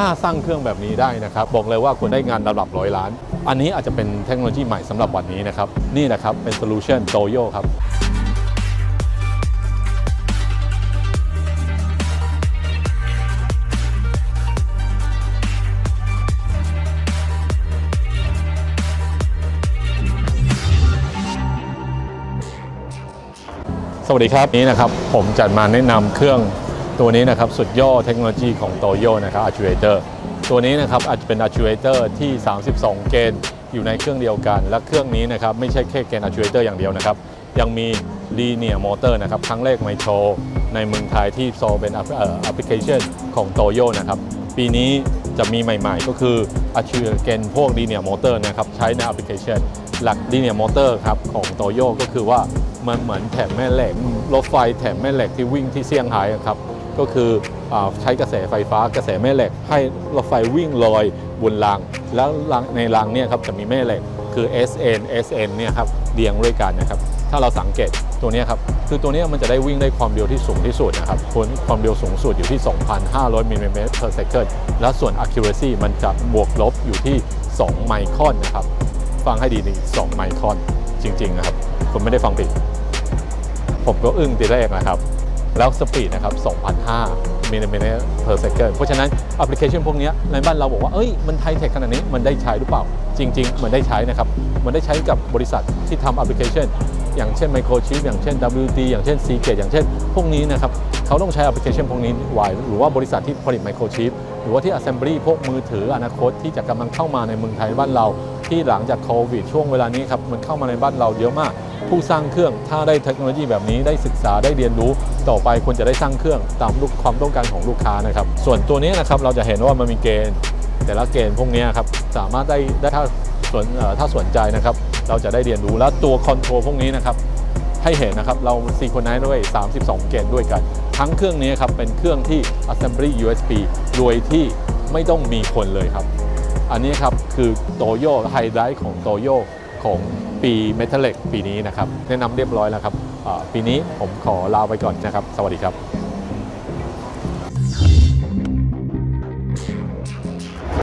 ถ้าสร้างเครื่องแบบนี้ได้นะครับ บอกเลยว่าคุณได้งานระดับร้อยล้าน อันนี้อาจจะเป็นเทคโนโลยีใหม่สำหรับวันนี้นะครับ นี่นะครับเป็นโซลูชันโตโยครับสวัสดีครับนี้นะครับผมจัดมาแนะนำเครื่อง ตัวนี้นะครับสุดยอดเทคโนโลยีของโตโยนะครับ Actuator ตัวนี้นะครับอาจจะเป็น Actuator ที่ 32 เกณฑ์อยู่ในเครื่องเดียวกัน และเครื่องนี้นะครับไม่ใช่แค่เกณฑ์ Actuator อย่างเดียวนะครับ ยังมี Linear Motor นะครับครั้งแรกไม่โชว์ในเมืองไทยที่โซเป็นแอปพลิเคชันของโตโยนะครับปีนี้จะมีใหม่ๆ ก็คือ Actuator พวก Linear Motor นะครับใช้ในแอปพลิเคชันหลัก Linear Motor ครับของโตโยก็คือว่ามันเหมือนแถมแม่เหล็กรถไฟแถมแม่เหล็กที่วิ่งที่เซี่ยงไฮ้ครับ ก็คืออใช้กระแสไฟฟ้ากระแสแม่เหล็ก ให้รถไฟวิ่งลอยบนราง แล้วในรางเนี่ยครับจะมีแม่เหล็กคือ SN SN เนี่ยครับเรียงด้วยกันนะครับถ้าเราสังเกตตัวนี้ครับคือตัวนี้มันจะได้วิ่งได้ความเร็วที่สูงที่สุดนะครับความความเร็วสูงสุดอยู่ที่ 2,500มิลลิเมตร per second แล้วส่วน accuracy มันจะบวกลบอยู่ที่ 2 ไมครอนนะครับฟังให้ดีๆ2ไมครอนจริงๆนะครับผมไม่ได้ฟังผิดผมก็อึ้งทีแรกนะครับ แล้วสปีดนะครับ2,500มิลลิเมตร per second เพราะฉะนั้นแอปพลิเคชันพวกนี้ในบ้านเราบอกว่า เอ้ย มันไฮเทคขนาดนี้ มันได้ใช้หรือเปล่า จริง ๆ มันได้ใช้นะครับ มันได้ใช้กับบริษัทที่ทำแอปพลิเคชัน อย่างเช่น Microchip อย่างเช่น WD อย่างเช่น Seagate อย่างเช่น พวกนี้นะครับ เขาต้องใช้แอปพลิเคชันพวกนี้ไว้หรือว่าบริษัทที่ผลิต Microchip หรือว่าที่ Assembly พวกมือถืออนาคตที่จะกำลังเข้ามาในเมืองไทยบ้านเรา ที่หลังจากโควิดช่วงเวลานี้ครับมันเข้ามาในบ้านเราเยอะมาก ผู้สร้างเครื่องถ้าได้เทคโนโลยีแบบนี้ได้ศึกษาได้เรียนรู้ต่อไปควรจะได้สร้างเครื่องตามความต้องการของลูกค้านะครับ ส่วนตัวนี้นะครับเราจะเห็นว่ามันมีเกณฑ์ แต่ละเกณฑ์พวกนี้ครับสามารถได้ได้ถ้าสนถ้าสนใจนะครับ เราจะได้เรียนรู้แล้วตัวคอนโทรลพวกนี้นะครับให้เห็นนะครับเราซีโคไนซ์ด้วย 32 เกณฑ์ด้วยกัน ทั้งเครื่องนี้ครับเป็นเครื่องที่ Assembly USB โดยที่ไม่ต้องมีคนเลยครับ อันนี้ครับคือโตโยไฮไลท์ของโตโยของปีเมทัลเล็กปีนี้นะครับ แนะนำเรียบร้อยแล้วครับ ปีนี้ผมขอลาไปก่อนนะครับ สวัสดีครับ